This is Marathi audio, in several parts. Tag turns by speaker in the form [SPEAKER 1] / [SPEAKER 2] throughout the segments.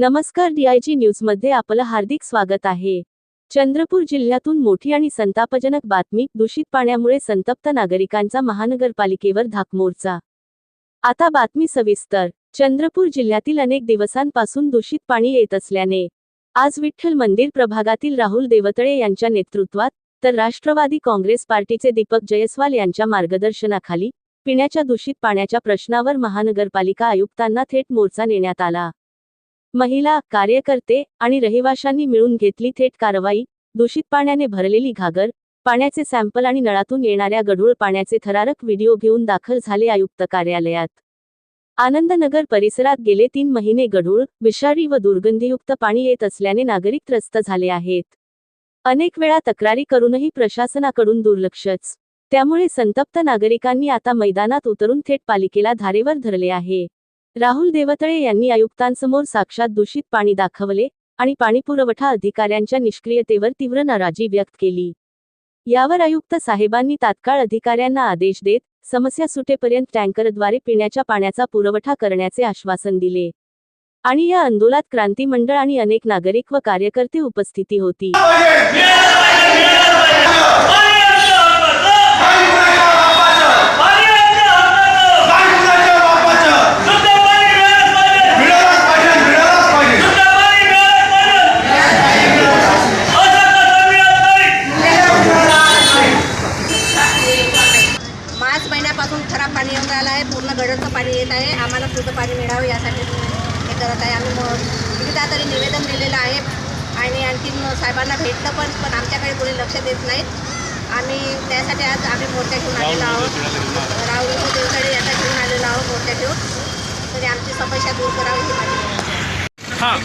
[SPEAKER 1] नमस्कार डीआयजी न्यूजमध्ये आपलं हार्दिक स्वागत आहे. चंद्रपूर जिल्ह्यातून मोठी आणि संतापजनक बातमी दूषित पाण्यामुळे संतप्त नागरिकांचा महानगरपालिकेवर धाकमोर्चा. आता बातमी सविस्तर. चंद्रपूर जिल्ह्यातील अनेक दिवसांपासून दूषित पाणी येत असल्याने आज विठ्ठल मंदिर प्रभागातील राहुल देवतळे यांच्या नेतृत्वात तर राष्ट्रवादी काँग्रेस पार्टीचे दीपक जयस्वाल यांच्या मार्गदर्शनाखाली पिण्याच्या दूषित पाण्याच्या प्रश्नावर महानगरपालिका आयुक्तांना थेट मोर्चा नेण्यात आला. महिला कार्यकर्ते आणि रहिवाशांनी मिळून घेतली थेट कारवाई दूषित पाण्याने भरलेली घागर पाण्याचे सॅम्पल आणि नळातून येणाऱ्या गढूळ पाण्याचे थरारक व्हिडिओ घेऊन दाखल झाले आयुक्त कार्यालयात. आनंदनगर परिसरात गेले तीन महिने गढूळ विषारी व दुर्गंधीयुक्त पाणी येत असल्याने नागरिक त्रस्त झाले आहेत. अनेक वेळा तक्रारी करूनही प्रशासनाकडून दुर्लक्षच. त्यामुळे संतप्त नागरिकांनी आता मैदानात उतरून थेट पालिकेला धारेवर धरले आहे. राहुल देवतळे यांनी आयुक्तांसमोर साक्षात दूषित पाणी दाखवले आणि पाणीपुरवठा अधिकाऱ्यांच्या निष्क्रियतेवर तीव्र नाराजी व्यक्त केली. यावर आयुक्त साहेबांनी तात्काळ अधिकाऱ्यांना आदेश देत समस्या सुटेपर्यंत टँकरद्वारे पिण्याच्या पाण्याचा पुरवठा करण्याचे आश्वासन दिले. आणि या आंदोलनात क्रांती मंडळ आणि अनेक नागरिक व कार्यकर्ते उपस्थिती होती
[SPEAKER 2] मार्च महिन्यापासून खराब पाणी येऊन राहिलं आहे पूर्ण गडरचं पाणी येत आहे आम्हाला शुद्ध पाणी मिळावं यासाठी. हे करत आहे आम्ही मग. कितीदा तरी निवेदन दिलेलं आहे. आणि आणखीन साहेबांना भेटलं पण पण आमच्याकडे कोणी लक्ष देत नाहीत. आम्ही त्यासाठी आज आम्ही मोर्चा घेऊन आलेलो आहोत. राहुल देवतळे यांना घेऊन आलेलो आहोत मोर्चा घेऊन. तरी आमची समस्या दूर करावी ही माझी.
[SPEAKER 3] हा.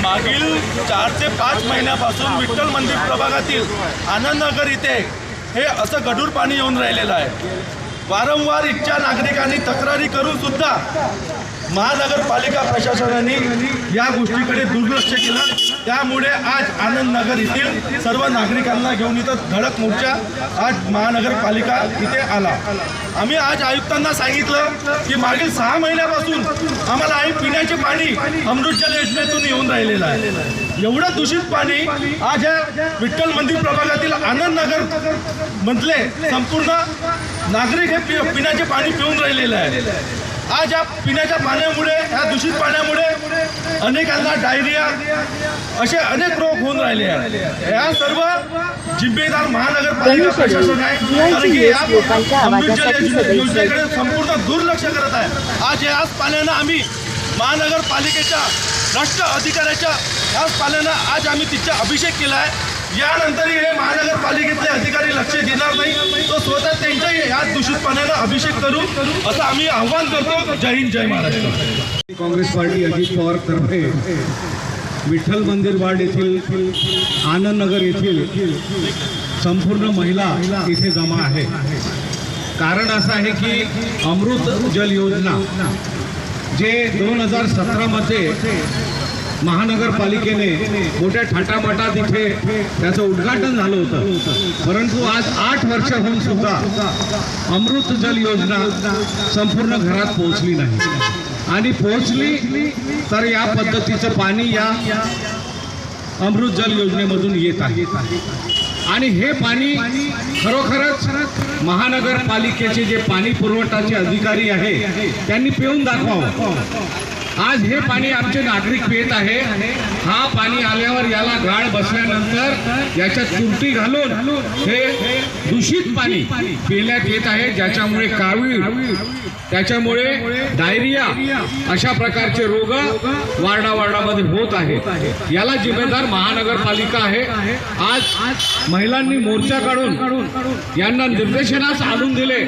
[SPEAKER 3] मागील चार ते पाच महिन्यापासून विठ्ठल मंदिर प्रभागातील आनंदनगर इथे हे असं गढूळ पाणी येऊन राहिलेलं आहे. वारंवार इच्छा नागरिकांनी तक्रारी करून सुद्धा महानगरपालिका प्रशासनाने या गोष्टीकडे दुर्लक्ष केलं. त्यामुळे आज आनंदनगर येथील सर्व नागरिकांना घेऊन इथं धडक मोर्चा आज महानगरपालिका इथे आला. आम्ही आज आयुक्तांना सांगितलं की मागील सहा महिन्यापासून आम्हाला आई पिण्याचे पाणी अमृत जल योजनेतून येऊन राहिलेलं आहे. एवढं दूषित पाणी आज या विठ्ठल मंदिर प्रभागातील आनंदनगर मधले संपूर्ण नागरिक हे पिण्याचे पाणी पिऊन राहिलेलं आहे आज या पिण्याच्या पाण्यामुळे या दूषित पाण्यामुळे अनेकांना डायरिया असे अनेक रोग होऊन राहिले आहेत. या सर्व जिम्मेदार महानगरपालिका प्रशासन आहे. कारण की या योजनेकडे संपूर्ण दुर्लक्ष करत आहे. आज याच पाण्यानं आम्ही महानगरपालिकेच्या भ्रष्ट अधिकाऱ्याच्या याच पाण्यानं आज आम्ही तिचा अभिषेक केला आहे. यानंतरही हे महानगरपालिकेतले अधिकारी लक्ष देणार नाही. तो स्वतः त्यांच्या या दूषित पाण्याला अभिषेक करू असं आम्ही आव्हान करतो. जय हिंद जय महाराष्ट्र.
[SPEAKER 4] काँग्रेस पार्टी अजित पवार तर्फे विठ्ठल मंदिर वार्ड येथील आनंदनगर येथील संपूर्ण महिला इथे जमा आहे. कारण असं आहे की अमृत जल योजना जे दोन हजार सतरामध्ये महानगरपालिकेने मोठ्या थाटामाटात इथे त्याचं उद्घाटन झालं होतं. परंतु आज आठ वर्ष होऊन सुद्धा अमृत जल योजना संपूर्ण घरात पोहोचली नाही. आणि पोहोचली तर या पद्धतीचं पाणी या अमृत जल योजनेमधून येत आहे. आणि हे पाणी खरोखरच महानगरपालिकेचे जे पाणी पुरवठाचे अधिकारी आहे त्यांनी पिऊन दाखवावं. आज हे पाणी आमचे नागरिक पित आहे. हा पाणी आल्यावर याला गाळ बसल्यानंतर याच्यात तुरटी घालून हे दूषित पाणी पिण्यात येत आहे. ज्याच्यामुळे कावीळ त्याच्यामुळे डायरिया अशा प्रकारचे रोग वार्डा वार्डामध्ये होत आहेत याला जिम्मेदार महानगरपालिका आहे. आज महिलांनी मोर्चा काढून यांना निर्देशनास आणून दिले.